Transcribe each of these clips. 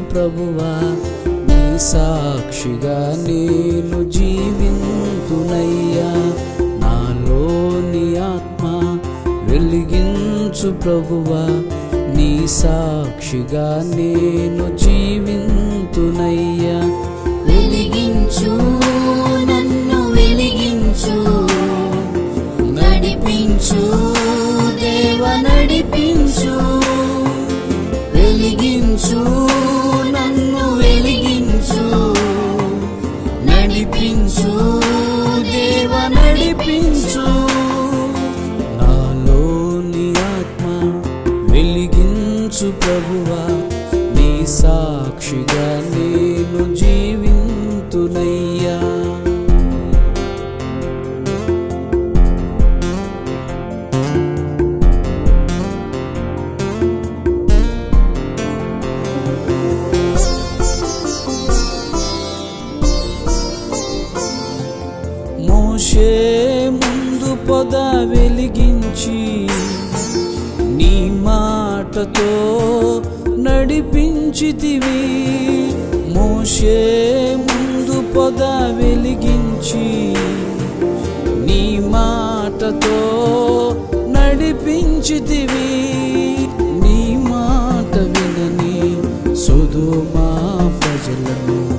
ప్రభువా నీ సాక్షిగా నేను జీవింతునయ్యా. నాలోని ఆత్మ వెలిగించు ప్రభువా నీ సాక్షిగా నేను జీవింతునయ్యా. ప్రభువా నీ సాక్షిగా నేను జీవింతునయ్యా. మోషే ముందు పొద వెలిగించి మాటతో నడిపించితివి. మోషే ముందు పొద వెలిగించి నీ మాటతో నడిపించితివి. నీ మాట వినని సుధుమా ప్రజలను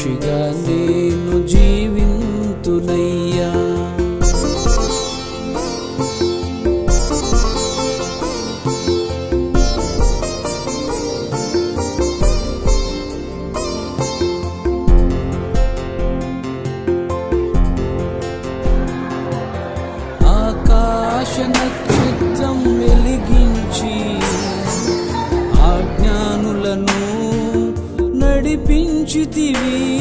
సాక్షిగా నేను జీవింతునయ్యా నడిపించితివి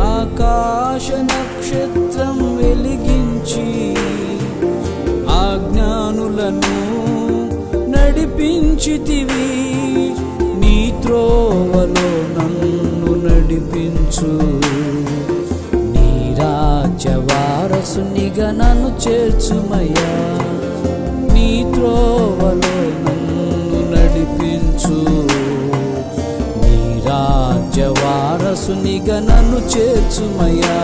ఆకాశ నక్షత్రం వెలిగించి ఆజ్ఞానులను నడిపించితివి. నీ త్రోవలో నన్ను నడిపించు. నీ రాజ్య నన్ను చేర్చుమయ్యా. నీ త్రోవలో నన్ను నడిపించు. వారసునిగా నన్ను చేర్చుమయ్యా.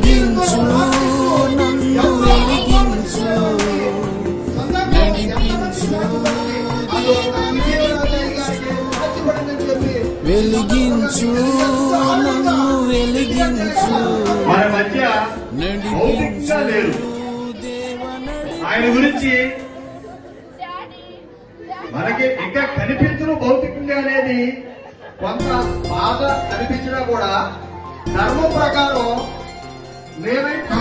వెలిగించు నన్ను వెలిగించు. నడిపించు వెలిగించు నన్ను వెలిగించు. మన మధ్య నడిపించు ఆయన గురించి మనకి ఇంకా కనిపించను భౌతికంగా అనేది కొంత బాధ కనిపించినా కూడా ధర్మ ప్రకారం నేనైతే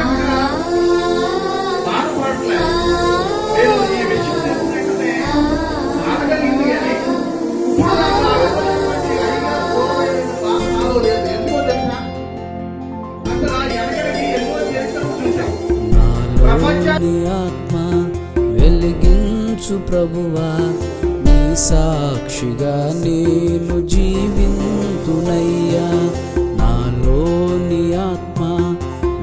ఆత్మ వెలిగించు ప్రభువా. నీ సాక్షిగా నేను జీవింతునయ్యా.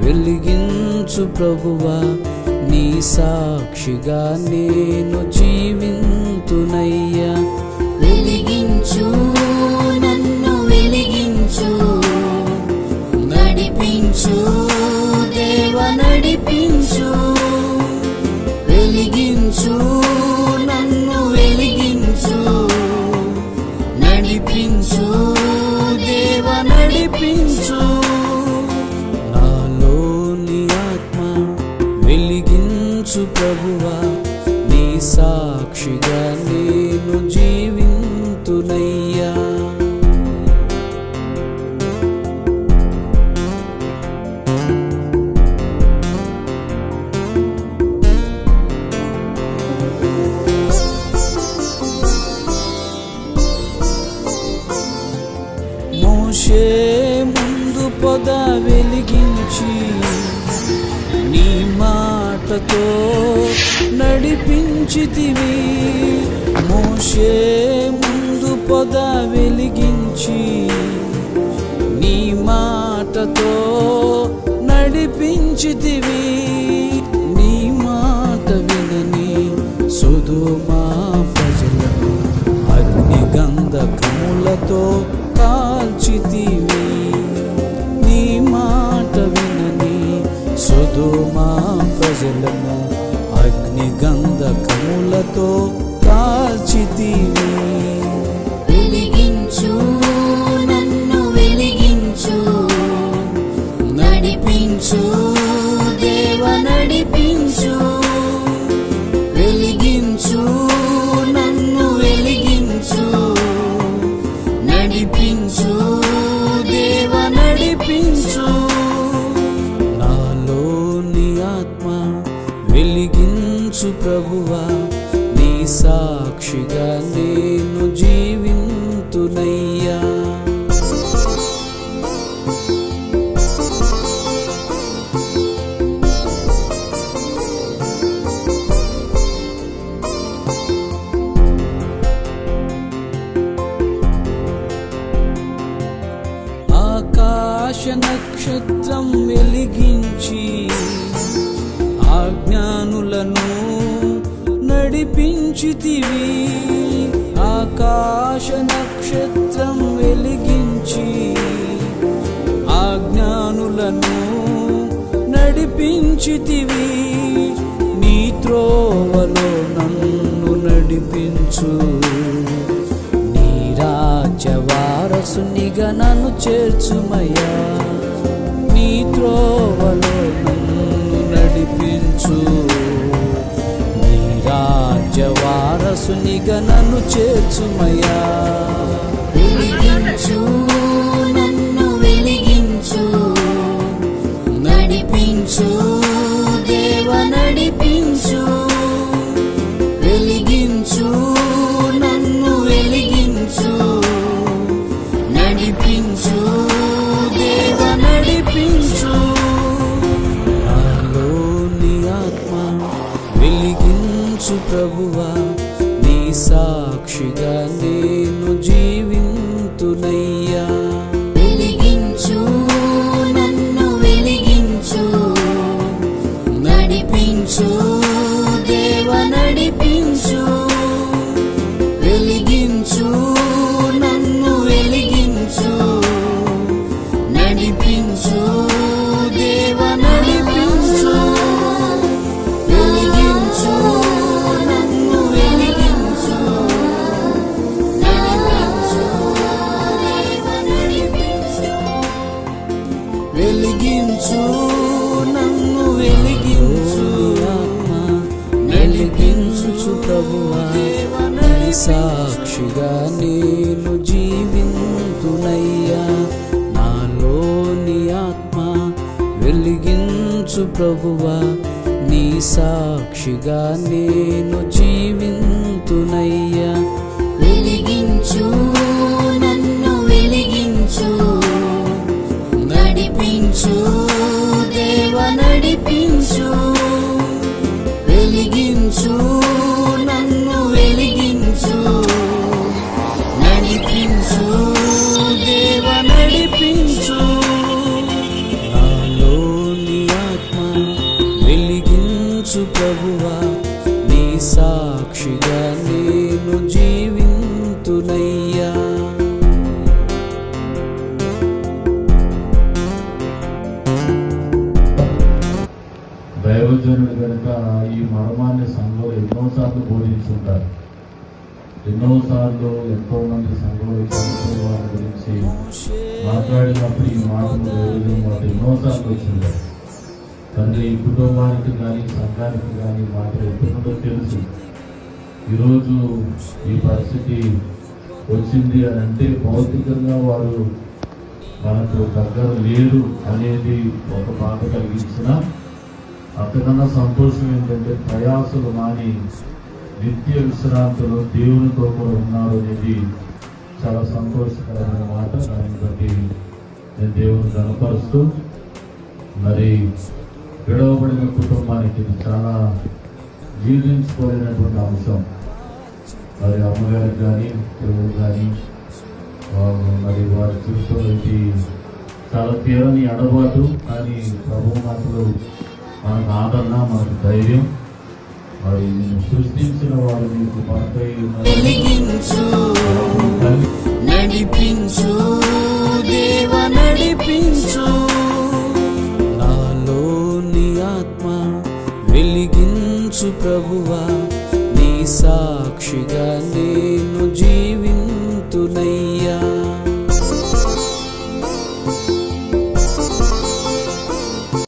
వెలిగించు ప్రభువా నీ సాక్షిగా నేను జీవింతునయ్యా. వెలిగించు. వెలిగించు ప్రభువా నీ సాక్షిగా నేను జీవింతునయ్యా. మోషే ముందు పొదవే మాటతో నడిపించితివి. మోషే ముందు పొద వెలిగించి నీ మాటతో నడిపించితివి. నీ మాట వినని సుధుమా ప్రజలను అగ్నిగంధ గంధకములతో కాల్చితివి. సుధుమా ప్రజలను అగ్నిగంధకములతో గంధకములతో సాక్షిగా నేను జీవింతునయ్యా. ఆకాశ నక్షత్రం వెలిగించి నడిపించితివి ఆకాశ నక్షత్రం వెలిగించి ఆజ్ఞానులను నడిపించితివి. నీ త్రోవలో నన్ను నడిపించు. నీ రాజ్య నన్ను చేర్చుమయ్యా. నీ త్రోవలో నన్ను నడిపించు. రాజ్య నన్ను చేర్చుమయ్యా. వెలిగించు ప్రభువా నీ సాక్షిగా నేను జీవింతునయ్యా. సజ్జనుడు కనుక ఈ మర్మాన్ని సంఘంలో ఎన్నోసార్లు బోధించుంటారు. ఎన్నోసార్లు ఎంతో మంది సంఘంలో వారి గురించి మాట్లాడినప్పుడు ఈ మాటలు మాట ఎన్నోసార్లు వచ్చింటారు తండ్రి కుటుంబానికి కానీ సంఘానికి కానీ మాట ఎప్పుడో తెలుసు. ఈరోజు ఈ పరిస్థితి వచ్చింది అని అంటే భౌతికంగా వారు మనకు దగ్గర లేరు అనేది ఒక బాధ కలిగించిన అంతకన్నా సంతోషం ఏంటంటే ప్రయాసలు మాని నిత్య విశ్రాంతిలో దేవునితో కూడా ఉన్నారు అనేది చాలా సంతోషకరమైన మాట. దాన్ని బట్టి నేను దేవుని కనపరుస్తూ మరి విడవబడిన కుటుంబానికి ఇది చాలా జీర్ణించుకోలేనటువంటి అంశం. మరి అమ్మగారికి కానీ పిల్లలు కానీ మరి వారి జీవితంలో ఇది చాలా తీరని అడబాటు కానీ ప్రభు మాటలు మనకు ఆదరణ మనకు ధైర్యం. మరి నిన్ను సృష్టించిన వాడు నీకు మనపై నడిపించు దేవ నడిపించు. నాలో ఆత్మ వెలిగించు ప్రభువా నీ సాక్షిగా నీ